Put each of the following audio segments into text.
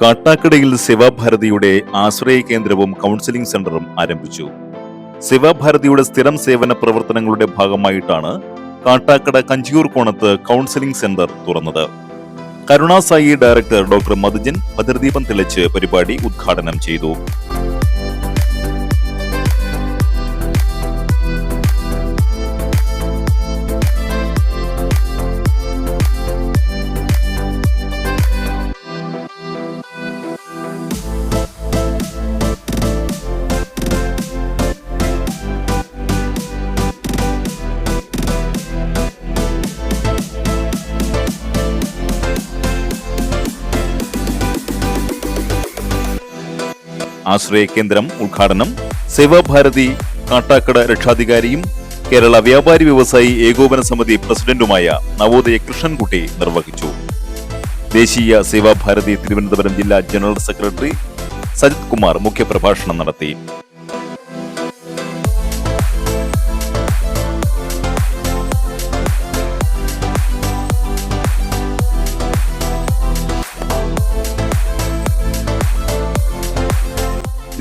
കാട്ടാക്കടയിൽ സേവാഭാരതിയുടെ ആശ്രയ കേന്ദ്രവും കൗൺസിലിംഗ് സെന്ററും ആരംഭിച്ചു. സേവാഭാരതിയുടെ സ്ഥിരം സേവന പ്രവർത്തനങ്ങളുടെ ഭാഗമായിട്ടാണ് കാട്ടാക്കട കഞ്ചിയൂർ കോണത്ത് കൗൺസിലിംഗ് സെന്റർ തുറന്നത്. കരുണാസായി ഡയറക്ടർ ഡോക്ടർ മധുജൻ ഭദ്രദീപം തെളിച്ച് പരിപാടി ഉദ്ഘാടനം ചെയ്തു. ആശ്രയ കേന്ദ്രം ഉദ്ഘാടനം സേവാഭാരതി കാട്ടാക്കട രക്ഷാധികാരിയും കേരള വ്യാപാരി വ്യവസായി ഏകോപന സമിതി പ്രസിഡന്റുമായ നവോദയ കൃഷ്ണൻകുട്ടി നിർവഹിച്ചു. ദേശീയ സേവാഭാരതി തിരുവനന്തപുരം ജില്ലാ ജനറൽ സെക്രട്ടറി സജിത് കുമാർ മുഖ്യപ്രഭാഷണം നടത്തി.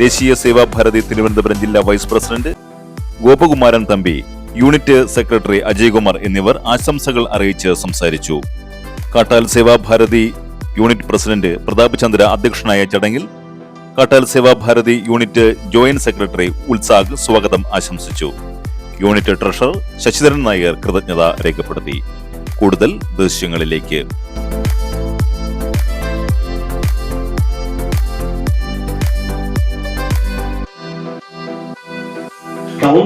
ദേശീയ സേവാ ഭാരതി തിരുവനന്തപുരം ജില്ലാ vice president Gopakumaran Thampi unit secretary Ajaykumar എന്നിവർ ആശംസകൾ അറിയിച്ച് സംസാരിച്ചു. കാട്ടാൽ സേവാഭാരതി യൂണിറ്റ് പ്രസിഡന്റ് പ്രതാപ് ചന്ദ്ര അധ്യക്ഷനായ ചടങ്ങിൽ Kattal Sevabharati unit joint secretary Utsag സ്വാഗതം ആശംസിച്ചു. യൂണിറ്റ് ട്രഷറർ ശശിധരൻ നായർ കൃതജ്ഞത രേഖപ്പെടുത്തി. കൂടുതൽ ദൃശ്യങ്ങളിലേക്ക്.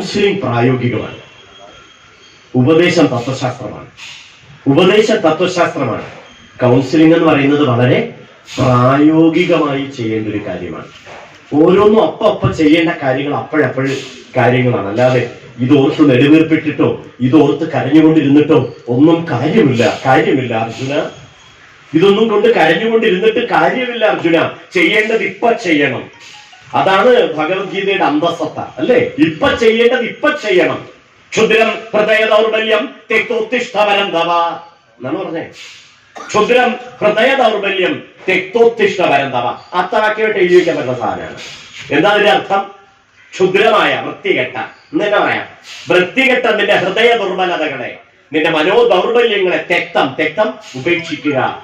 കൗൺസിലിംഗ് പ്രായോഗികമാണ്. ഉപദേശം തത്വശാസ്ത്രമാണ്. ഉപദേശ തത്വശാസ്ത്രമാണ്. കൗൺസിലിംഗ് എന്ന് പറയുന്നത് വളരെ പ്രായോഗികമായി ചെയ്യേണ്ട ഒരു കാര്യമാണ്. ഓരോന്നും അപ്പ അപ്പ ചെയ്യേണ്ട കാര്യങ്ങൾ അപ്പോഴപ്പോഴ് കാര്യങ്ങളാണ്. അല്ലാതെ ഇത് ഓർത്ത് നെടുവീർപ്പിട്ടിട്ടോ ഓർത്ത് കരഞ്ഞുകൊണ്ടിരുന്നിട്ടോ ഒന്നും കാര്യമില്ല. കാര്യമില്ല അർജുന. ഇതൊന്നും കൊണ്ട് കരഞ്ഞുകൊണ്ടിരുന്നിട്ട് കാര്യമില്ല അർജുന. ചെയ്യേണ്ടത് ഇപ്പൊ ചെയ്യണം. അതാണ് ഭഗവത്ഗീതയുടെ അന്തസത്ത അല്ലേ? ഇപ്പൊ ചെയ്യേണ്ടത് ഇപ്പൊ ചെയ്യണം. ക്ഷുദ്രം ഹൃദയ ദൗർബല്യം തെക്തോത്തിഷ്ഠവനം തവ എന്നാണ് പറഞ്ഞേ? ക്ഷുദ്രം ഹൃദയ ദൗർബല്യം തെക്തോത്തിഷ്ഠവനം തവ അത്തവാക്യമായിട്ട് എഴുതിക്കാൻ പറ്റുന്ന സാധനമാണ്. എന്താ അതിന്റെ അർത്ഥം? ക്ഷുദ്രമായ വൃത്തികെട്ട എന്നെ പറയാം വൃത്തികെട്ട നിന്റെ ഹൃദയ ദുർബലതകളെ നിന്റെ മനോദൗർബല്യങ്ങളെ തെക്തം തെക്തം ഉപേക്ഷിക്കുക.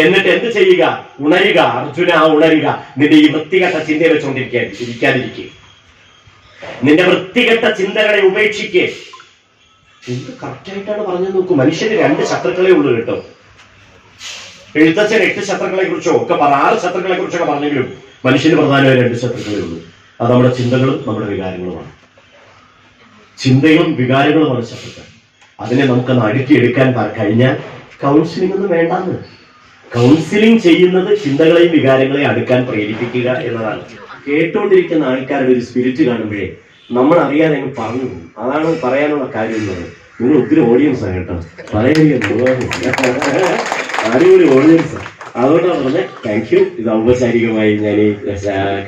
എന്നിട്ട് എന്ത് ചെയ്യുക? ഉണരുക. അർജുന ഉണരുക. നിന്റെ ഈ വൃത്തികെട്ട ചിന്തയെ വെച്ചുകൊണ്ടിരിക്കാൻ ഇരിക്കാതിരിക്കുക നിന്റെ വൃത്തികെട്ട ചിന്തകളെ ഉപേക്ഷിക്കുക എന്ത് കറക്റ്റായിട്ടാണ് പറഞ്ഞു നോക്കൂ. മനുഷ്യന് രണ്ട് ശത്രുക്കളെ ഉള്ളൂ കേട്ടോ. എഴുത്തച്ഛൻ എട്ട് ശത്രുക്കളെ കുറിച്ചോ ഒക്കെ പറ. ആറ് ശത്രുക്കളെ കുറിച്ചൊക്കെ പറഞ്ഞെങ്കിലും മനുഷ്യന് പ്രധാനമായ രണ്ട് ശത്രുക്കളെ ഉള്ളൂ. അത് നമ്മുടെ ചിന്തകളും നമ്മുടെ വികാരങ്ങളുമാണ്. ചിന്തയും വികാരങ്ങളുമാണ് ശത്രുക്കൾ. അതിനെ നമുക്കൊന്ന് അടുക്കിയെടുക്കാൻ കഴിഞ്ഞാൽ കൗൺസിലിംഗ് ഒന്നും വേണ്ടാന്ന്. കൗൺസിലിംഗ് ചെയ്യുന്നത് ചിന്തകളെയും വികാരങ്ങളെയും അടുക്കാൻ പ്രേരിപ്പിക്കുക എന്നതാണ്. കേട്ടുകൊണ്ടിരിക്കുന്ന ആൾക്കാരുടെ ഒരു സ്പിരിറ്റ് കാണുമ്പോഴേ നമ്മൾ അറിയാതെ അങ്ങ് പറഞ്ഞു അതാണ് പറയാനുള്ള കാര്യം എന്നത് നിങ്ങൾ ഒത്തിരി ആണ് കേട്ടോ. പറയുന്നത് അടിപൊളി ഓഡിയൻസ് അതുകൊണ്ടാണ് പറഞ്ഞത് താങ്ക് യു ഇത് ഔപചാരികമായി ഞാൻ ഈ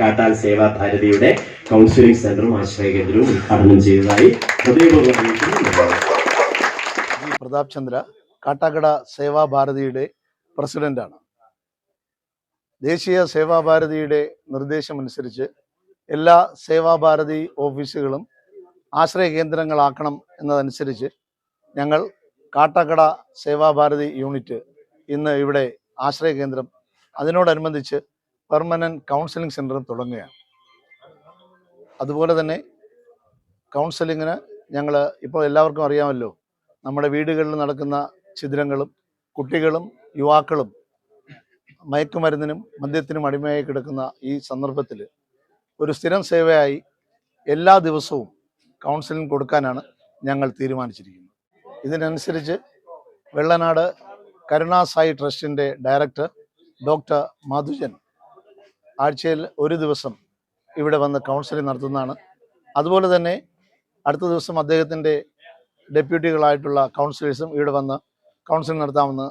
കാട്ടാൻ സേവാ ഭാരതിയുടെ കൗൺസിലിംഗ് സെന്ററും ആശ്രയ കേന്ദ്രവും ഉദ്ഘാടനം ചെയ്തതായി ഹൃദയപൂർവം പ്രതാപ് ചന്ദ്ര കാട്ടാക്കട സേവാഭാരതിയുടെ പ്രസിഡന്റാണ്. ദേശീയ സേവാഭാരതിയുടെ നിർദ്ദേശമനുസരിച്ച് എല്ലാ സേവാഭാരതി ഓഫീസുകളും ആശ്രയ കേന്ദ്രങ്ങളാക്കണം എന്നതനുസരിച്ച് ഞങ്ങൾ കാട്ടാക്കട സേവാഭാരതി യൂണിറ്റ് ഇന്ന് ഇവിടെ ആശ്രയ കേന്ദ്രം അതിനോടനുബന്ധിച്ച് പെർമനന്റ് കൗൺസിലിംഗ് സെന്ററും തുടങ്ങുകയാണ്. അതുപോലെ തന്നെ കൗൺസിലിങ്ങിന് ഞങ്ങൾ ഇപ്പോൾ എല്ലാവർക്കും അറിയാമല്ലോ നമ്മുടെ വീടുകളിൽ നടക്കുന്ന ഛിദ്രങ്ങളും കുട്ടികളും യുവാക്കളും മയക്കുമരുന്നിനും മദ്യത്തിനും അടിമയായി കിടക്കുന്ന ഈ സന്ദർഭത്തിൽ ഒരു സ്ഥിരം സേവയായി എല്ലാ ദിവസവും കൗൺസിലിംഗ് കൊടുക്കാനാണ് ഞങ്ങൾ തീരുമാനിച്ചിരിക്കുന്നത്. ഇതിനനുസരിച്ച് വെള്ളനാട് കരുണാസായി ട്രസ്റ്റിന്റെ ഡയറക്ടർ ഡോക്ടർ മധുജൻ ആഴ്ചയിൽ ഒരു ദിവസം ഇവിടെ വന്ന് കൗൺസിലിംഗ് നടത്തുന്നതാണ്. അതുപോലെ തന്നെ അടുത്ത ദിവസം അദ്ദേഹത്തിന്റെ ഡെപ്യൂട്ടികളായിട്ടുള്ള കൗൺസിലേഴ്സും ഇവിടെ വന്ന് കൗൺസിലിംഗ് നടത്താമെന്ന്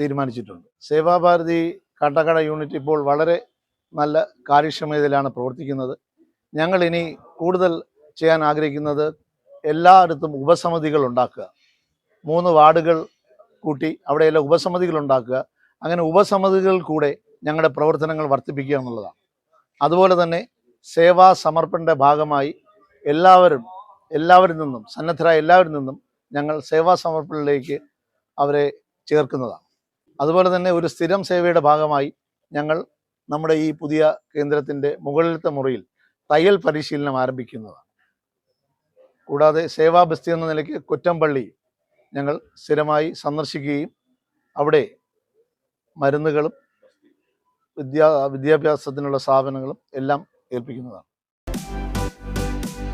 തീരുമാനിച്ചിട്ടുണ്ട്. സേവാഭാരതി കട്ടക്കട യൂണിറ്റ് ഇപ്പോൾ വളരെ നല്ല കാര്യക്ഷമതയിലാണ് പ്രവർത്തിക്കുന്നത്. ഞങ്ങൾ ഇനി കൂടുതൽ ചെയ്യാൻ ആഗ്രഹിക്കുന്നത് എല്ലായിടത്തും ഉപസമിതികൾ ഉണ്ടാക്കുക. മൂന്ന് വാർഡുകൾ കൂട്ടി അവിടെയെല്ലാം ഉപസമിതികൾ ഉണ്ടാക്കുക. അങ്ങനെ ഉപസമിതികൾ കൂടെ ഞങ്ങളുടെ പ്രവർത്തനങ്ങൾ വർദ്ധിപ്പിക്കുക എന്നുള്ളതാണ്. അതുപോലെ തന്നെ സേവാ സമർപ്പണന്റെ ഭാഗമായി എല്ലാവരും എല്ലാവരിൽ നിന്നും സന്നദ്ധരായ എല്ലാവരിൽ നിന്നും ഞങ്ങൾ സേവാ സമർപ്പണത്തിലേക്ക് അവരെ ചേർക്കുന്നതാണ്. അതുപോലെ തന്നെ ഒരു സ്ഥിരം സേവയുടെ ഭാഗമായി ഞങ്ങൾ നമ്മുടെ ഈ പുതിയ കേന്ദ്രത്തിന്റെ മുകളിലത്തെ മുറിയിൽ തയ്യൽ പരിശീലനം ആരംഭിക്കുന്നതാണ്. കൂടാതെ സേവാ ബസ്തി എന്ന നിലയ്ക്ക് കൊറ്റമ്പള്ളി ഞങ്ങൾ സ്ഥിരമായി സന്ദർശിക്കുകയും അവിടെ മരുന്നുകളും വിദ്യാ വിദ്യാഭ്യാസത്തിനുള്ള സ്ഥാപനങ്ങളും എല്ലാം ഏൽപ്പിക്കുന്നതാണ്.